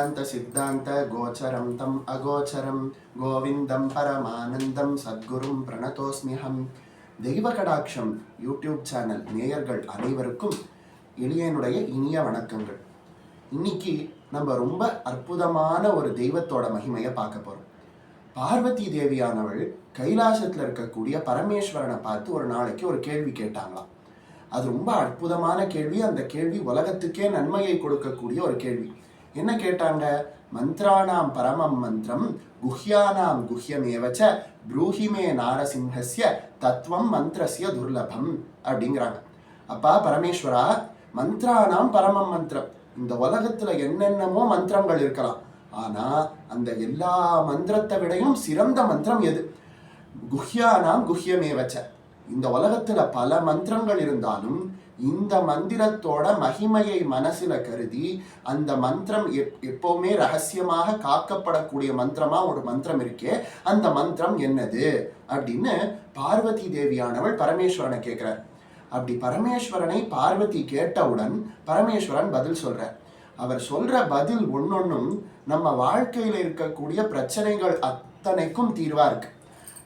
वेदान्तसिद्धान्त गोचरं तम् अगोचरं गोविन्दं परमानन्दं சத்குரும் பிரணதோஸ்மியகம் தெய்வ கடாட்சம் யூடியூப் சேனல் நேயர்கள் அனைவருக்கும் எளியனுடைய இனிய வணக்கங்கள் இன்னைக்கு நம்ம ரொம்ப அற்புதமான ஒரு தெய்வத்தோட மகிமையை பார்க்க போறோம் பார்வதி தேவியானவள் கைலாசத்துல இருக்கக்கூடிய பரமேஸ்வரனை பார்த்து ஒரு நாளைக்கு ஒரு கேள்வி கேட்டாங்களாம் அது ரொம்ப அற்புதமான கேள்வி அந்த கேள்வி உலகத்துக்கே நன்மையை கொடுக்கக்கூடிய ஒரு கேள்வி என்ன கேட்டாங்க? மந்த்ராணாம் பரமம் மந்திரம் குஹ்யானாம் குஹ்யமேவச்ச ப்ரூஹிமே நாரசிம்ஹஸ்ய தத்துவம் மந்திரஸ்ய துர்லபம் அப்படிங்கிறாங்க. அப்பா பரமேஸ்வரா மந்த்ராணாம் பரமம் மந்திரம். இந்த உலகத்துல என்னென்னமோ மந்திரங்கள் இருக்கலாம். ஆனா அந்த எல்லா மந்திரத்தை விடையும் சிறந்த மந்திரம் எது? குஹ்யானாம் குஹ்யமேவச்ச. இந்த உலகத்துல பல மந்திரங்கள் இருந்தாலும் இந்த மந்திரத்தோட மகிமையை மனசுல கருதி அந்த மந்திரம் எப் எப்பவுமே ரகசியமாக காக்கப்படக்கூடிய மந்திரமா ஒரு மந்திரம் இருக்கே அந்த மந்திரம் என்னது? அப்படின்னு பார்வதி தேவியானவள் பரமேஸ்வரனை கேட்கிறார் அப்படி பரமேஸ்வரனை பார்வதி கேட்டவுடன் பரமேஸ்வரன் பதில் சொல்றார். அவர் சொல்ற பதில் ஒன்னொன்னும் நம்ம வாழ்க்கையில இருக்கக்கூடிய பிரச்சனைகள் அத்தனைக்கும் தீர்வா இருக்கு.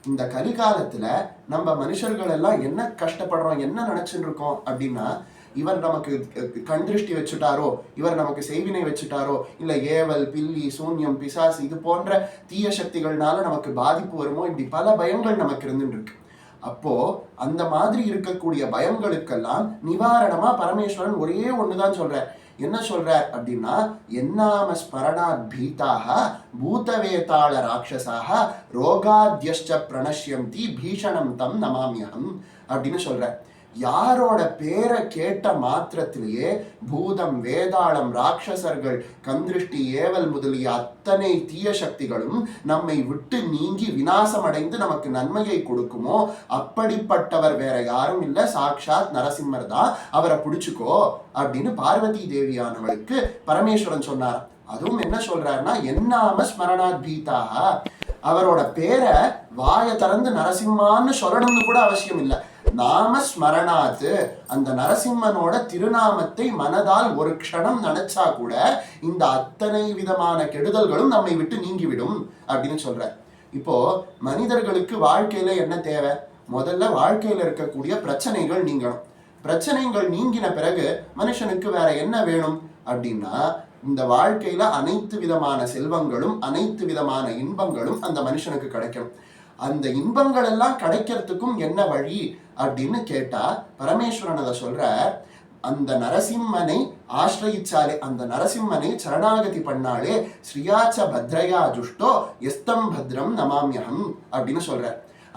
இந்த கலிகாலத்துல நம்ம மனுஷர்கள் எல்லாம் என்ன கஷ்டப்படுறோம் என்ன நினைச்சுட்டு இருக்கோம் அப்படின்னா இவர் நமக்கு கண் திருஷ்டி வச்சுட்டாரோ இவர் நமக்கு செய்வினை வச்சுட்டாரோ இல்ல ஏவல் பில்லி சூன்யம் பிசாசு இது போன்ற தீய சக்திகள்னால நமக்கு பாதிப்பு வருமோ இப்படி பல பயங்கள் நமக்கு இருந்துட்டு இருக்கு அப்போ அந்த மாதிரி இருக்கக்கூடிய பயங்களுக்கெல்லாம் நிவாரணமா பரமேஸ்வரன் ஒரே ஒண்ணுதான் சொல்றார். என்ன சொல்றார் அப்படின்னா என்னாம ஸ்மரணா பீதாக பூதவேதாள ராட்சசாக ரோகாத்யஷ்ட பிரணஷ்யந்தி பீஷணம் தம் நமாமியகம் அப்படின்னு சொல்றார் யாரோட பேரை கேட்ட மாத்திரத்திலேயே பூதம் வேதாளம் ராட்சசர்கள் கந்திருஷ்டி ஏவல் முதலிய அத்தனை தீய சக்திகளும் நம்மை விட்டு நீங்கி விநாசமடைந்து நமக்கு நன்மையை கொடுக்குமோ? அப்படிப்பட்டவர் வேற யாரும் இல்ல. சாக்ஷாத் நரசிம்மர் தான். அவரை பிடிச்சுக்கோ அப்படின்னு பார்வதி தேவியானவளுக்கு பரமேஸ்வரன் சொன்னார். அதுவும் என்ன சொல்றாருன்னா என்னாம ஸ்மரணாத் பீதாக அவரோட பேரை வாயை திறந்து நரசிம்மான்னு சொல்லணும்னு கூட அவசியம் இல்லை. நாம ஸ்மரணாத்து அந்த நரசிம்மனோட திருநாமத்தை மனதால் ஒரு க்ஷணம் நினைச்சா கூட இந்த அத்தனை விதமான கெடுதல்களும் நம்மை விட்டு நீங்கிவிடும் அப்படின்னு சொல்ற இப்போ மனிதர்களுக்கு வாழ்க்கையில என்ன தேவை? முதல்ல வாழ்க்கையில இருக்கக்கூடிய பிரச்சனைகள் நீங்கணும். பிரச்சனைகள் நீங்கின பிறகு மனுஷனுக்கு வேற என்ன வேணும்? அப்படின்னா இந்த வாழ்க்கையில அனைத்து விதமான செல்வங்களும் அனைத்து விதமான இன்பங்களும் அந்த மனுஷனுக்கு கிடைக்கும் அந்த இன்பங்கள் எல்லாம் கிடைக்கிறதுக்கும் என்ன வழி அப்படின்னு கேட்டா பரமேஸ்வரன் அதை சொல்ற அந்த நரசிம்மனை ஆசிரயிச்சாலே அந்த நரசிம்மனை சரணாகதி பண்ணாலே ஸ்ரீயாச்ச பத்ரயா ஜுஷ்டோ எஸ்தம் பத்ரம் நமாமியகம் அப்படின்னு சொல்ற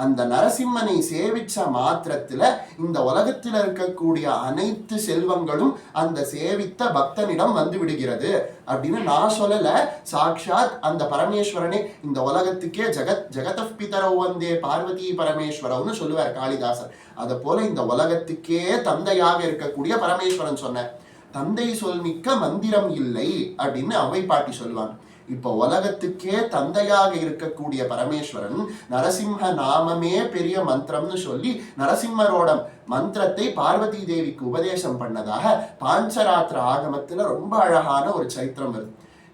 அந்த நரசிம்மனை சேவிச்ச மாத்திரத்துல இந்த உலகத்தில் இருக்கக்கூடிய அனைத்து செல்வங்களும் அந்த சேவித்த பக்தனிடம் வந்து விடுகிறது அப்படின்னு நான் சொல்லல. சாக்ஷாத் அந்த பரமேஸ்வரனே இந்த உலகத்துக்கே ஜெகத் ஜெகத பிதரவு வந்தே பார்வதி பரமேஸ்வரம்னு சொல்லுவார் காளிதாசர். அதை போல இந்த உலகத்துக்கே தந்தையாக இருக்கக்கூடிய பரமேஸ்வரன் சொன்ன தந்தை சொல்மிக்க மந்திரம் இல்லை அப்படின்னு அவை பாட்டி சொல்லுவாங்க. இப்போ உலகத்துக்கே தந்தையாக இருக்கக்கூடிய பரமேஸ்வரன் நரசிம்ம நாமமே பெரிய மந்திரம்னு சொல்லி நரசிம்மரோட மந்திரத்தை பார்வதி தேவிக்கு உபதேசம் பண்ணதாக பாஞ்சராத்திர ஆகமத்துல ரொம்ப அழகான ஒரு சரித்திரம் வருது.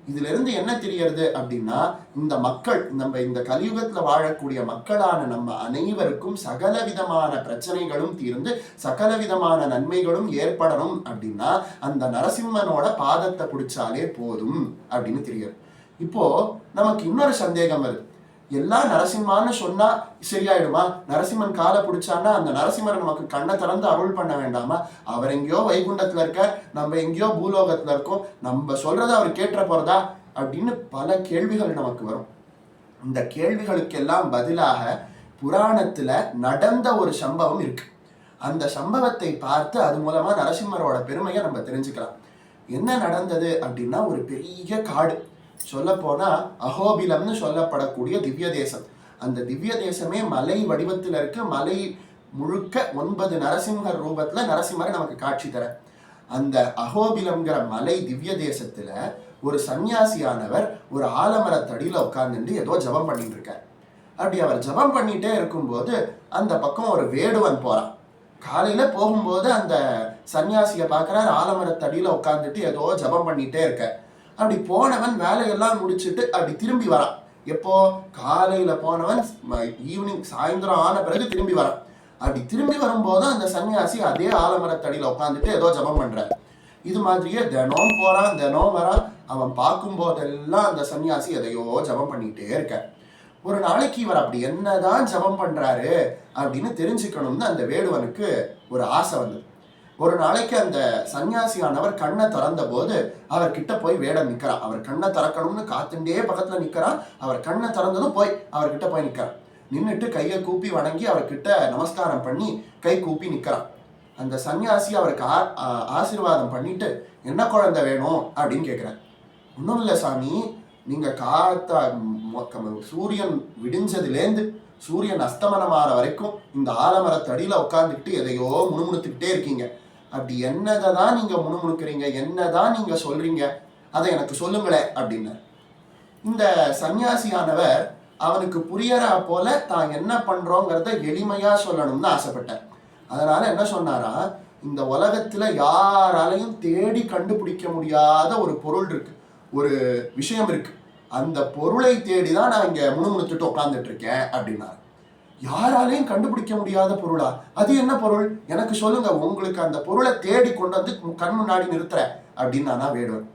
இதுல இருந்து என்ன தெரியறது அப்படின்னா இந்த மக்கள் நம்ம இந்த கலியுகத்துல வாழக்கூடிய மக்களான நம்ம அனைவருக்கும் சகல விதமான பிரச்சனைகளும் தீர்ந்து சகல விதமான நன்மைகளும் ஏற்படணும் அப்படின்னா அந்த நரசிம்மனோட பாதத்தை பிடிச்சாலே போதும் அப்படின்னு தெரியாது இப்போ நமக்கு இன்னொரு சந்தேகம் வருது. எல்லாம் நரசிம்மான்னு சொன்னா சரியாயிடுமா? நரசிம்மன் காலை பிடிச்சான்னா அந்த நரசிம்மரை நமக்கு கண்ணை திறந்து அருள் பண்ண வேண்டாமா? அவர் எங்கேயோ வைகுண்டத்துல இருக்க நம்ம எங்கேயோ பூலோகத்துல இருக்கோம் நம்ம சொல்றத அவர் கேட்டுற போறதா? அப்படின்னு பல கேள்விகள் நமக்கு வரும். இந்த கேள்விகளுக்கெல்லாம் பதிலாக புராணத்துல நடந்த ஒரு சம்பவம் இருக்கு. அந்த சம்பவத்தை பார்த்து அது மூலமா நரசிம்மரோட பெருமையை நம்ம தெரிஞ்சுக்கலாம். என்ன நடந்தது அப்படின்னா ஒரு பெரிய காடு. சொல்லப்போனால் அகோபிலம்னு சொல்லப்படக்கூடிய திவ்ய தேசம் அந்த திவ்ய தேசமே மலை வடிவத்தில் இருக்க மலை முழுக்க ஒன்பது நரசிம்மர் ரூபத்தில் நரசிம்மர் நமக்கு காட்சி தர. அந்த அகோபிலம்ங்கிற மலை திவ்ய தேசத்துல ஒரு சன்னியாசியானவர் ஒரு ஆலமரத்தடியில் உட்கார்ந்துட்டு ஏதோ ஜபம் பண்ணிட்டு இருக்கார் அப்படி அவர் ஜபம் பண்ணிட்டே இருக்கும்போது அந்த பக்கம் ஒரு வேடுவன் போறான். காலையில போகும்போது அந்த சன்னியாசியை பார்க்குறாரு ஆலமரத்தடியில் உட்காந்துட்டு ஏதோ ஜபம் பண்ணிட்டே இருக்க அப்படி போனவன் வேலையெல்லாம் முடிச்சிட்டு அப்படி திரும்பி வரான். எப்போ? காலையில போனவன் ஈவினிங் சாயந்தரம் ஆன பிறகு திரும்பி வரான். அப்படி திரும்பி வரும்போது அந்த சன்னியாசி அதே ஆலமரத்தடியில உட்காந்துட்டு ஏதோ ஜபம் பண்றாரு. இது மாதிரியே தினம் போறான் தினம் வரான். அவன் பார்க்கும் போதெல்லாம் அந்த சன்னியாசி எதையோ ஜபம் பண்ணிட்டே இருக்க ஒரு நாளைக்கு இவர் அப்படி என்னதான் ஜபம் பண்றாரு அப்படின்னு தெரிஞ்சுக்கணும்னு அந்த வேடுவனுக்கு ஒரு ஆசை வந்தது. ஒரு நாளைக்கு அந்த சன்னியாசியானவர் கண்ணை திறந்த போது அவர் கிட்ட போய் வேடம் நிற்கிறார். அவர் கண்ணை திறக்கணும்னு காத்துண்டே பக்கத்துல நிக்கிறான் அவர் கண்ணை திறந்ததும் போய் அவர்கிட்ட போய் நிற்கிறார். நின்றுட்டு கையை கூப்பி வணங்கி அவர்கிட்ட நமஸ்காரம் பண்ணி கை கூப்பி நிற்கிறான் அந்த சன்னியாசி அவருக்கு ஆ- ஆசீர்வாதம் பண்ணிட்டு என்ன குழந்தை வேணும்? அப்படின்னு கேட்குறாரு. ஒன்றும் இல்லை சாமி. நீங்கள் காத்தா சூரியன் விடிஞ்சதுலேருந்து சூரியன் அஸ்தமனம் அஸ்தமனமாற வரைக்கும் இந்த ஆலமரத்தடியில உட்காந்துக்கிட்டு எதையோ முணுமுணுத்துக்கிட்டே இருக்கீங்க. அப்படி என்னதை தான் நீங்கள் முணுமுணுக்கிறீங்க என்னதான் நீங்கள் சொல்கிறீங்க அதை எனக்கு சொல்லுங்களேன் அப்படின்னார். இந்த சன்னியாசியானவர் அவனுக்கு புரியறா போல தான் என்ன பண்ணுறோங்கிறத எளிமையாக சொல்லணும்னு ஆசைப்பட்டார். அதனால் என்ன சொன்னாரா இந்த உலகத்தில் யாராலையும் தேடி கண்டுபிடிக்க முடியாத ஒரு பொருள் இருக்கு ஒரு விஷயம் இருக்கு. அந்த பொருளை தேடி தான் நான் இங்கே முணுமுணுத்துட்டு உட்காந்துட்டு இருக்கேன் அப்படின்னாரு. யாராலையும் கண்டுபிடிக்க முடியாத பொருளா? அது என்ன பொருள்? எனக்கு சொல்லுங்க உங்களுக்கு அந்த பொருளை தேடி கொண்டு வந்து கண் முன்னாடி நிறுத்துறேன் அப்படின்னு நான் வேடுவேன்.